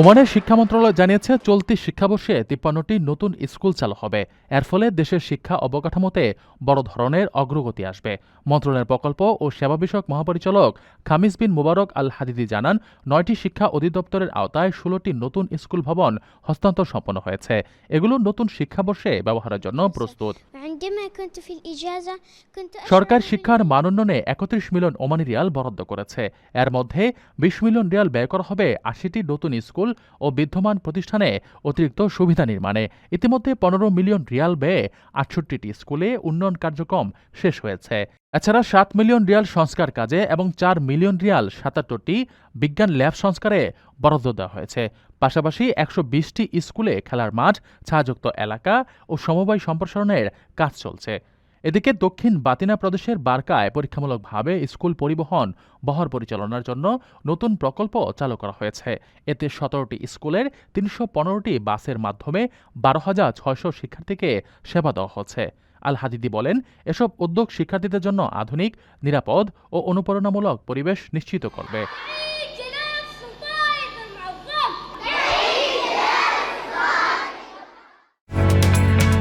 ওমানের শিক্ষা মন্ত্রণালয় জানিয়েছে, চলতি শিক্ষাবর্ষে তিপ্পান্নটি নতুন স্কুল চালু হবে। এর ফলে দেশের শিক্ষা অবকাঠামোতে বড় ধরনের অগ্রগতি আসবে। মন্ত্রণালয়ের প্রকল্প ও সেবা বিষয়ক মহাপরিচালক খামিজ বিন মুবারক আল হাদিদি জানান, নয়টি শিক্ষা অধিদপ্তরের আওতায় ষোলোটি নতুন স্কুল ভবন হস্তান্তর সম্পন্ন হয়েছে। এগুলো নতুন শিক্ষাবর্ষে ব্যবহারের জন্য প্রস্তুত। সরকার শিক্ষার মানোন্নয়নে একত্রিশ মিলিয়ন ওমানি রিয়াল বরাদ্দ করেছে। এর মধ্যে বিশ মিলিয়ন রিয়াল ব্যয় করা হবে আশিটি নতুন স্কুল ও বিদ্যমান প্রতিষ্ঠানে অতিরিক্ত সুবিধা নির্মাণে। ইতিমধ্যে পনেরো মিলিয়ন রিয়াল ব্যয়ে আটষট্টিটি স্কুলে উন্নয়ন কার্যক্রম শেষ হয়েছে। এছাড়া সাত মিলিয়ন রিয়াল সংস্কার কাজে এবং চার মিলিয়ন রিয়াল সাতাত্তরটি বিজ্ঞান ল্যাব সংস্কারে বরাদ্দ দেওয়া হয়েছে। পাশাপাশি একশো বিশটি স্কুলে খেলার মাঠ, ছায়াযুক্ত এলাকা ও সমবায় সম্প্রসারণের কাজ চলছে। এদিকে দক্ষিণ বাতিনা প্রদেশের বারকায় পরীক্ষামূলকভাবে স্কুল পরিবহন বহর পরিচালনার জন্য নতুন প্রকল্প চালু করা হয়েছে। এতে সতেরোটি স্কুলের তিনশো পনেরোটি বাসের মাধ্যমে বারো হাজার ছয়শো শিক্ষার্থীকে সেবা দেওয়া হচ্ছে। আল হাদিদি বলেন, এসব উদ্যোগ শিক্ষার্থীদের জন্য আধুনিক, নিরাপদ ও অনুপ্রেরণামূলক পরিবেশ নিশ্চিত করবে।